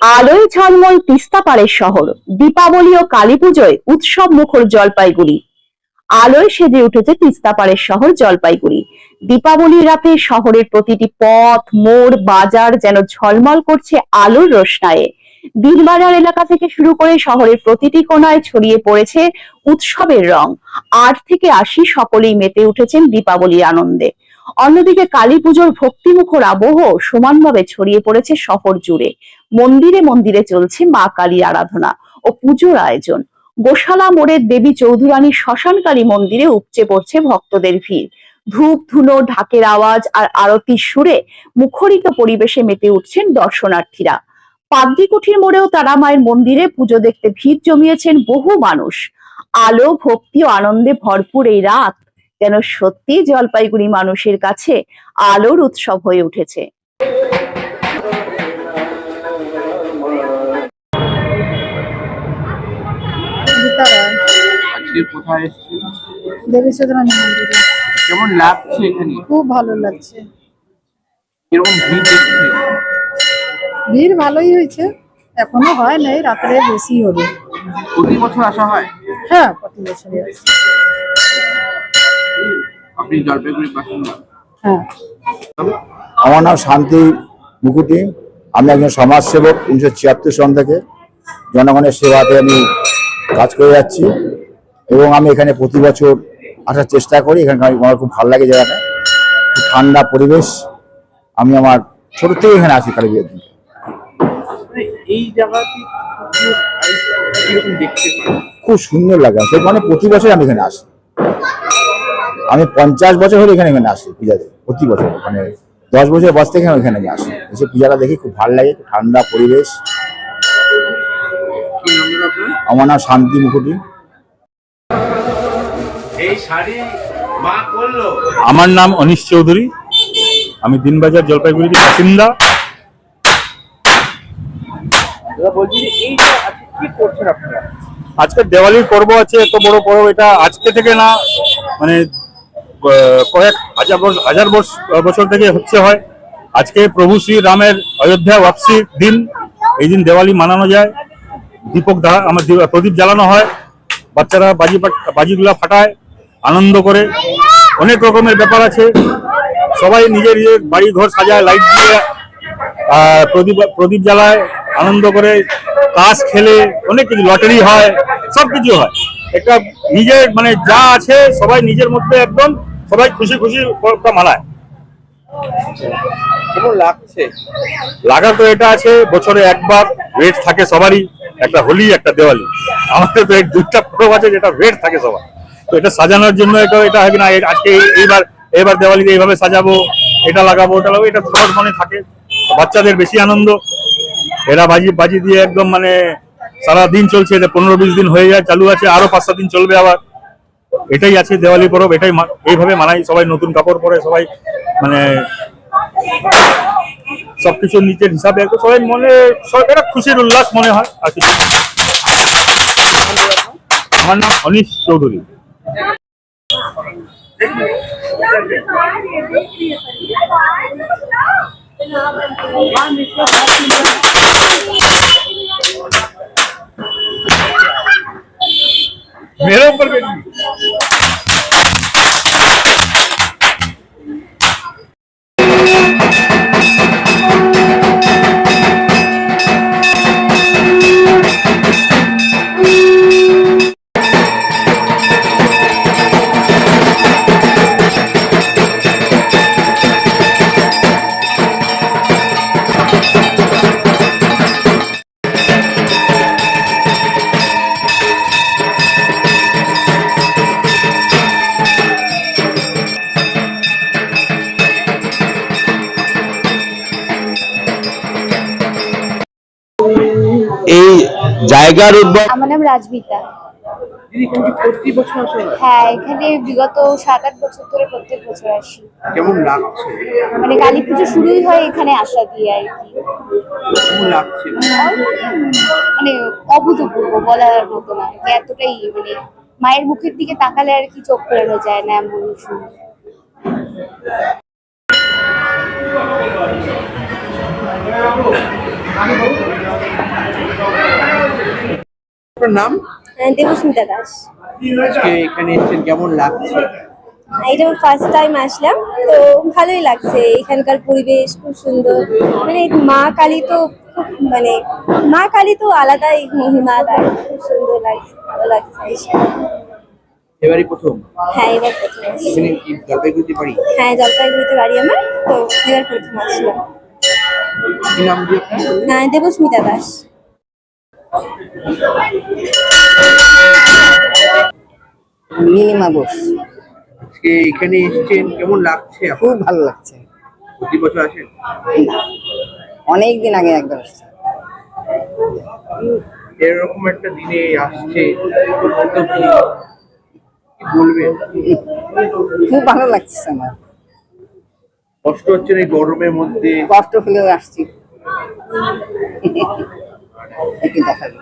আলোয় ঝলমল তিস্তা পাড়ের শহর, দীপাবলি ও কালী পুজোয় উৎসব মুখর জলপাইগুড়ি। আলোয় সেজে উঠেছে তিস্তা পাড়ের শহর জলপাইগুড়ি। দীপাবলির রাতে শহরের প্রতিটি পথ, মোড়, বাজার যেন ঝলমল করছে আলোর রোশনায়ে। বীরবাজার এলাকা থেকে শুরু করে শহরের প্রতিটি কোণায় ছড়িয়ে পড়েছে উৎসবের রং। আট থেকে আশি সকলেই মেতে উঠেছেন দীপাবলির আনন্দে। অন্যদিকে কালী পুজোর ভক্তিমুখর আবহ সমানভাবে ছড়িয়ে পড়েছে শহর জুড়ে। মন্দিরে মন্দিরে চলছে মা কালীর আরাধনা ও পুজোর আয়োজন। গোশালা মোড়ের দেবী চৌধুরানী শ্মশানকালী মন্দিরে উপচে পড়ছে ভক্তদের ভিড়। ধূপ, ধুনো, ঢাকের আওয়াজ আর আরতির সুরে মুখরিত পরিবেশে মেতে উঠছেন দর্শনার্থীরা। পাদ্রিকুঠির মোড়েও তারা মায়ের মন্দিরে পুজো দেখতে ভিড় জমিয়েছেন বহু মানুষ। আলো, ভক্তি ও আনন্দে ভরপুর এই রাত। যেন সত্যি জলপাইগুড়ি মানুষের কাছে আলোর উৎসব হয়ে উঠেছে। গীতা রায় আজকে কোথায় এসেছি? দেবী কেমন লাগছে এখানে? খুব ভালো লাগছে। কীরকম ভিড় দেখছে ভিড় ভালোই হয়েছে। এখনও হয় নাই রাত্রে বেশি হবে। প্রতি বছর আসা হয়? হ্যাঁ প্রতি বছরই আপনি জলপাইগুড়ির বাসিন্দা। হ্যাঁ। আমার নাম শান্তি মুকুটি আমি একজন সমাজসেবক উনিশশো ছিয়াত্তর সন থেকে। জনগণের সেবাতে আমি কাজ করে যাচ্ছি এবং আমি এখানে প্রতি বছর আসার চেষ্টা করি। এখানকার আমার খুব ভালো লাগে জায়গাটা। খুব ঠান্ডা পরিবেশ। আমি আমার ছোট থেকে এখানে আসি কালী বিয়ের দিন মানে এই জায়গাটি দেখতে পান? খুব সুন্দর লাগে। সেই কারণে প্রতি বছর আমি এখানে আসি। আমি পঞ্চাশ বছর হলে এখানে এখানে আসি পূজাতে প্রতি বছর মানে দশ বছর বয়স থেকে এখানে আমি আসি। এসে পূজাটা দেখি খুব ভালো লাগে ঠান্ডা পরিবেশ। আমার নাম শান্তি মুকুটি এই শাড়ি মা করল। আমার নাম অনিশ চৌধুরী। আমি দিনবাজার জলপাইগুড়ির বাসিন্দা। আজকে কি করছেন আপনারা? আজকে দেওয়ালির পর্ব আছে এত বড় পর্ব এটা আজকে থেকে না মানে কয়েক হাজার বছর হাজার বছ- বছর থেকে হচ্ছে হয়। আজকে প্রভু শ্রী রামের অযোধ্যা ওয়াপসির দিন, এই দিন দেওয়ালি মানানো যায়। দীপক দ্বারা আমার প্রদীপ জ্বালানো হয়। বাচ্চারা বাজি বাজিগুলা ফাটায়, আনন্দ করে। অনেক রকমের ব্যাপার আছে। সবাই নিজের নিজের বাড়ি ঘর সাজায়, লাইট দিয়ে প্রদীপ প্রদীপ জ্বালায়, আনন্দ করে। তাস খেলে, অনেক কিছু, লটারি হয় সব কিছু হয়। একটা নিজের মানে যা আছে, সবাই নিজের মধ্যে একদম সবাই খুশি খুশি পরবটা মানায়। কেমন লাগছে? লাগা তো এটা আছে বছরে একবার ওয়েট থাকে সবারই একটা হোলি একটা দেওয়ালি। আমাদের তো দুইটা পরব আছে যেটা ওয়েট থাকে সবার। তো এটা সাজানোর জন্য এটা এটা হয় না আজকে এই- এইবার এবার দেওয়ালিতে এইভাবে সাজাবো এটা লাগাবো ওটা লাগাবো এটা সবার মনে থাকে। বাচ্চাদের বেশি আনন্দ। এরা বাজি বাজি দিয়ে একদম মানে সারা দিন চলছে এটা পনেরো বিশ দিন হয়ে যায় চালু আছে আরও পাঁচ সাত দিন চলবে আবার। এটাই আছে দেওয়ালি পরব এটাই মা- এইভাবে মানাই সবাই নতুন কাপড় পরে সবাই মানে সবকিছু নিজের হিসাবে একদম সবাই মনে সব একটা খুশির উল্লাস মনে হয় আর কিছু না। আমার নাম অনিশ চৌধুরী मेरे ऊपर बेटी জায়গার উদ্ভব আমার নাম রাজবিতা প্রতি বছর হ্যাঁ এখানে বিগত সাত আট বছর ধরে প্রত্যেক বছর আসি। কেমন লাগছে? মানে কালী পুজো শুরুই হয় এখানে আসা দিয়ে আর কি। কেমন লাগছে? মানে অভূতপূর্ব বলার মতো না এতটাই মানে মায়ের মুখের দিকে তাকালে আর কি চোখ ফেরানো যায় না এমন সুন্দর। আপনার নাম? হ্যাঁ, দেবস্মিতা দাস আজকে এখানে এসেছেন কেমন লাগছে? এটা ফার্স্ট টাইম আসলাম তো ভালোই লাগছে এখানকার পরিবেশ খুব সুন্দর। মানে মা কালী তো খুব মানে মা কালী তো আলাদাই মহিমা তার খুব সুন্দর লাগছে ভালো লাগছে। এবারই প্রথম? হ্যাঁ এবার প্রথম আসছি। জলপাইগুড়িতে বাড়ি? হ্যাঁ জলপাইগুড়িতে বাড়ি আমার তো এবার প্রথম আসলাম। নাম হ্যাঁ দেবস্মিতা দাস নীলিমা আজকে এখানে এসেছেন কেমন লাগছে? খুব ভালো লাগছে। প্রতি বছর আসেন? অনেক দিন আগে একবার আসছে। এরকম একটা দিনে আসছে বলবেন? খুব ভালো লাগছে আমার। কষ্ট হচ্ছে না এই গরমের মধ্যে? কষ্ট হলেও আসছি। একটু দেখাবে।